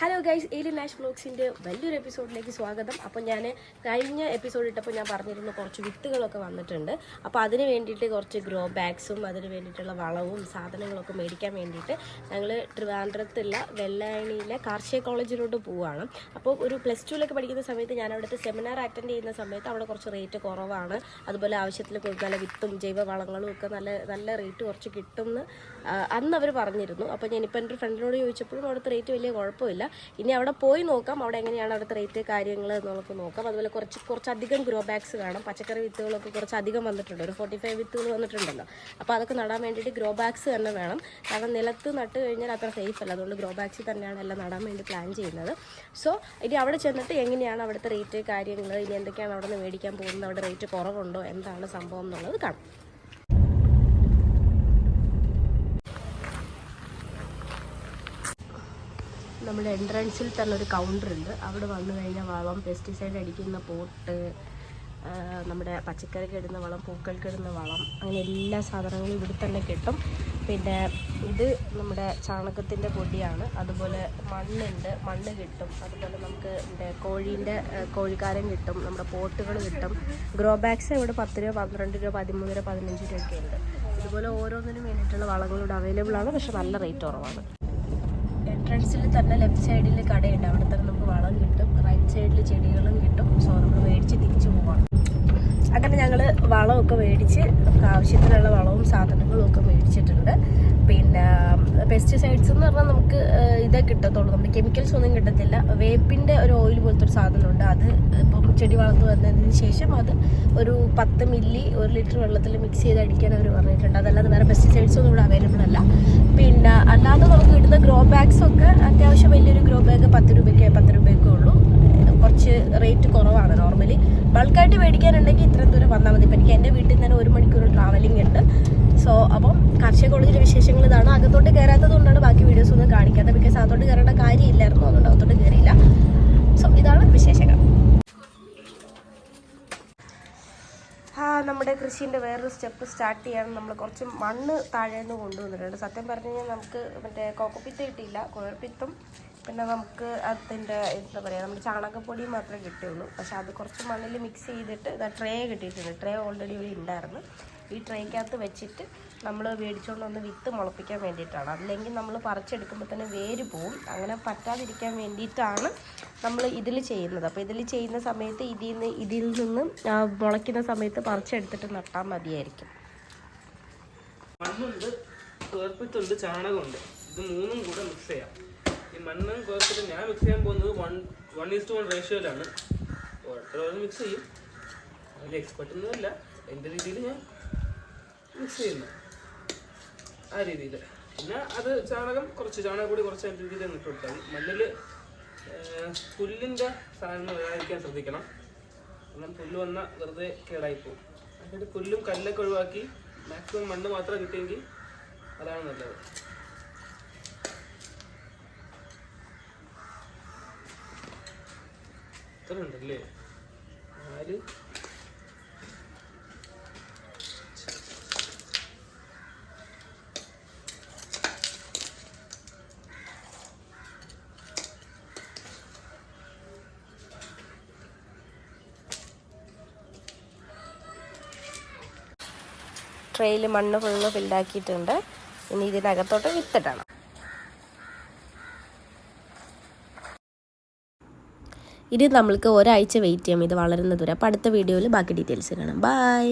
Hello guys ഏലി നാഷ് ബ്ലോഗ്സിന്റെ വലിയൊരു എപ്പിസോഡിലേക്ക് സ്വാഗതം. അപ്പോൾ ഞാൻ കഴിഞ്ഞ എപ്പിസോഡ് ഇട്ടപ്പോൾ ഞാൻ പറഞ്ഞിരുന്നു കുറച്ച് വിത്തുകളൊക്കെ വന്നിട്ടുണ്ട്. അപ്പോൾ അതിന് വേണ്ടിയിട്ട് കുറച്ച് ഗ്രോ ബാഗ്സും അതിന് വേണ്ടിയിട്ടുള്ള വളവും സാധനങ്ങളൊക്കെ മേടിക്കാൻ വേണ്ടിയിട്ട് ഞങ്ങൾ ട്രിവാൻഡ്രത്തുള്ള വെള്ളായണിയിലെ കാർഷിക കോളേജിലോട്ട് പോവുകയാണ് അപ്പോൾ ഒരു പ്ലസ് ടുവിലൊക്കെ പഠിക്കുന്ന സമയത്ത് ഞാൻ അവിടുത്തെ സെമിനാർ അറ്റൻഡ് ചെയ്യുന്ന സമയത്ത് അവിടെ കുറച്ച് റേറ്റ് കുറവാണ്. അതുപോലെ ആവശ്യത്തിൽ നല്ല വിത്തും ജൈവ വളങ്ങളും ഒക്കെ നല്ല നല്ല റേറ്റ് കുറച്ച് കിട്ടുമെന്ന് അന്ന് അവർ പറഞ്ഞിരുന്നു. അപ്പോൾ ഞാനിപ്പോൾ എന്റെ ഫ്രണ്ടിനോട് ചോദിച്ചപ്പോഴും അവിടുത്തെ റേറ്റ് വലിയ കുഴപ്പമില്ല. ഇനി അവിടെ പോയി നോക്കാം അവിടെ എങ്ങനെയാണ് അവിടുത്തെ റേറ്റ് കാര്യങ്ങൾ എന്നുള്ളത് നോക്കാം. അതുപോലെ കുറച്ച് കുറച്ചധികം ഗ്രോ ബാഗ്സ് കാണാം. പച്ചക്കറി വിത്തുകളൊക്കെ കുറച്ച് അധികം വന്നിട്ടുണ്ട്. ഒരു ഫോർട്ടി ഫൈവ് വിത്തുകൾ വന്നിട്ടുണ്ടല്ലോ. അപ്പോൾ അതൊക്കെ നടാൻ വേണ്ടിയിട്ട് ഗ്രോ ബാഗ്സ് തന്നെ വേണം. കാരണം നിലത്ത് നട്ട് കഴിഞ്ഞാൽ അത്ര സേഫ് അല്ല. അതുകൊണ്ട് ഗ്രോ ബാഗ്സിൽ തന്നെയാണ് എല്ലാം നടാൻ വേണ്ടി പ്ലാൻ ചെയ്യുന്നത്. സോ ഇനി അവിടെ ചെന്നിട്ട് എങ്ങനെയാണ് അവിടുത്തെ റേറ്റ് കാര്യങ്ങൾ ഇനി എന്തൊക്കെയാണ് അവിടെ നിന്ന് മേടിക്കാൻ പോകുന്നത്? അവിടെ റേറ്റ് കുറവുണ്ടോ? എന്താണ് സംഭവം എന്നുള്ളത് കാണാം. നമ്മുടെ എൻട്രൻസിൽ തന്നെ ഒരു കൗണ്ടർ ഉണ്ട്. അവിടെ വന്നു കഴിഞ്ഞാൽ വളം പെസ്റ്റിസൈഡ് അടിക്കുന്ന പോട്ട് നമ്മുടെ പച്ചക്കറിക്ക് ഇടുന്ന വളം പൂക്കൾക്ക് ഇടുന്ന വളം അങ്ങനെ എല്ലാ സാധനങ്ങളും ഇവിടെ തന്നെ കിട്ടും. പിന്നെ ഇത് നമ്മുടെ ചാണകത്തിന്റെ പൊടിയാണ്. അതുപോലെ മണ്ണുണ്ട്. മണ്ണ് കിട്ടും. അതുപോലെ നമുക്ക് കോഴീന്റെ കോഴിക്കാരൻ കോഴിക്കാരം കിട്ടും. നമ്മുടെ പോട്ടുകൾ കിട്ടും. ഗ്രോ ബാഗ്സ് ഇവിടെ പത്ത് രൂപ പന്ത്രണ്ട് രൂപ പതിമൂന്ന് രൂപ പതിനഞ്ച് രൂപയൊക്കെ ഉണ്ട്. ഇതുപോലെ ഓരോന്നിനും വേണ്ടിയിട്ടുള്ള വളങ്ങളിവിടെ അവൈലബിൾ ആണ്. പക്ഷെ നല്ല റേറ്റ് കുറവാണ്. എൻട്രൻസിൽ തന്നെ ലെഫ്റ്റ് സൈഡിൽ കടയുണ്ട്. അവിടെ തന്നെ നമുക്ക് വളം കിട്ടും. റൈറ്റ് സൈഡിൽ ചെടികളും കിട്ടും. സോ നമ്മൾ മേടിച്ച് തിരിച്ചു പോകണം അങ്ങനെ ഞങ്ങൾ വളമൊക്കെ മേടിച്ച് നമുക്ക് ആവശ്യത്തിനുള്ള വളവും സാധനങ്ങളും ഒക്കെ മേടിച്ചിട്ടുണ്ട്. പിന്നെ പെസ്റ്റിസൈഡ്സ് എന്ന് പറഞ്ഞാൽ നമുക്ക് ഇതേ കിട്ടത്തുള്ളൂ. നമ്മുടെ കെമിക്കൽസ് ഒന്നും കിട്ടത്തില്ല. വേപ്പിന്റെ ഒരു ഓയിൽ പോലത്തെ ഒരു സാധനമുണ്ട്. അത് ഇപ്പം ചെടി വളർന്നു വന്നതിന് ശേഷം അത് ഒരു പത്ത് മില്ലി ഒരു ലിറ്റർ വെള്ളത്തിൽ മിക്സ് ചെയ്ത് അടിക്കാൻ അവർ പറഞ്ഞിട്ടുണ്ട്. അതല്ലാതെ വേറെ പെസ്റ്റിസൈഡ്സ് ഒന്നും ഇവിടെ അവൈലബിൾ അല്ല. അല്ലാതെ നമുക്ക് കിട്ടുന്ന ഗ്രോ ബാഗ്സ് ഒക്കെ അത്യാവശ്യം വലിയൊരു ഗ്രോ ബാഗ് പത്ത് രൂപയ്ക്ക് പത്ത് രൂപയൊക്കെ ഉള്ളൂ. കുറച്ച് റേറ്റ് കുറവാണ് നോർമലി ബൾക്കായിട്ട് മേടിക്കാനുണ്ടെങ്കിൽ ഇത്രയും ദൂരം വന്നാൽ മതി. ഇപ്പം എനിക്ക് എന്റെ വീട്ടിൽ നിന്ന് തന്നെ ഒരു മണിക്കൂർ ട്രാവലിംഗ് ഉണ്ട്. സോ അപ്പം കാർഷിക കോളേജിലെ വിശേഷങ്ങൾ ഇതാണ്. അകത്തോട്ട് കയറാത്തത് കൊണ്ടാണ് ബാക്കി വീഡിയോസ് ഒന്നും കാണിക്കാത്തത്. ബിക്കോസ് അകത്തോട്ട് കയറേണ്ട കാര്യമില്ലായിരുന്നു. അതുകൊണ്ട് അകത്തോട്ട് കയറിയില്ല. സോ ഇതാണ് വിശേഷങ്ങൾ ആ നമ്മുടെ കൃഷീന്റെ വേറൊരു സ്റ്റെപ്പ് സ്റ്റാർട്ട് ചെയ്യാൻ നമ്മൾ കുറച്ച് മണ്ണ് താഴെ നിന്ന് കൊണ്ടുവന്നിട്ടുണ്ട്. സത്യം പറഞ്ഞു കഴിഞ്ഞാൽ നമുക്ക് മറ്റേ കോക്കപ്പിത്ത് കിട്ടിയില്ല കുഴപ്പിത്തും. പിന്നെ നമുക്ക് അതിന്റെ എന്താ പറയുക നമ്മുടെ ചാണകപ്പൊടി മാത്രമേ കിട്ടുകയുള്ളൂ പക്ഷെ അത് കുറച്ച് മണ്ണിൽ മിക്സ് ചെയ്തിട്ട് ട്രേ കിട്ടിയിട്ടുണ്ട്. ട്രേ ഓൾറെഡി ഇവിടെ ഉണ്ടായിരുന്നു. ഈ ട്രേക്കകത്ത് വെച്ചിട്ട് നമ്മൾ മേടിച്ചുകൊണ്ട് വന്ന് വിത്ത് മുളപ്പിക്കാൻ വേണ്ടിയിട്ടാണ്. അല്ലെങ്കിൽ നമ്മൾ പറിച്ചെടുക്കുമ്പോൾ തന്നെ വേര് പോവും. അങ്ങനെ പറ്റാതിരിക്കാൻ വേണ്ടിയിട്ടാണ് നമ്മൾ ഇതിൽ ചെയ്യുന്നത്. അപ്പോൾ ഇതിൽ ചെയ്യുന്ന സമയത്ത് ഇതിൽ നിന്ന് ഇതിൽ നിന്ന് മുളയ്ക്കുന്ന സമയത്ത് പറിച്ചെടുത്തിട്ട് നട്ടാൽ മതിയായിരിക്കും. മണ്ണുണ്ട് കുഴപ്പത്തുണ്ട് ചാണകമുണ്ട്. ഇത് മൂന്നും കൂടെ മിക്സ് ചെയ്യാം. ഈ മണ്ണും കുഴപ്പത്തും ഞാൻ മിക്സ് ചെയ്യാൻ പോകുന്നത് one one is to one റേഷ്യോയിലാണ് mix ചെയ്യും. അതിൽ എക്സ്പെർട്ടൊന്നുമില്ല എന്റെ രീതിയിൽ ഞാൻ മിക്സ് ചെയ്യുന്നത് ആ രീതിയിൽ. പിന്നെ അത് ചാണകം കുറച്ച് ചാണകം കൂടി കുറച്ച് അതിന്റെ രീതിയിൽ ഇട്ട് കൊടുത്താൽ മതി. മല്ലിൽ പുല്ലിന്റെ സാധനങ്ങൾ വരാതിരിക്കാൻ ശ്രദ്ധിക്കണം. എന്നാൽ പുല്ല് വന്നാൽ വെറുതെ കേടായിപ്പോവും. എന്നിട്ട് പുല്ലും കല്ലൊക്കെ ഒഴിവാക്കി മാക്സിമം മണ്ണ് മാത്രം കിട്ടിയെങ്കിൽ അതാണ് നല്ലത്. ഇത്ര ഉണ്ടല്ലേ നാല് ട്രെയിൽ മണ്ണ് ഫുള്ള് ഫില്ലാക്കിയിട്ടുണ്ട് ഇനി ഇതിനകത്തോട്ട് വിത്തിടണം. ഇനി നമ്മൾക്ക് ഒരാഴ്ച വെയിറ്റ് ചെയ്യാം. ഇത് വളരുന്നതുവരെ അപ്പോൾ അടുത്ത വീഡിയോയിൽ ബാക്കി ഡീറ്റെയിൽസ് കാണാം. ബൈ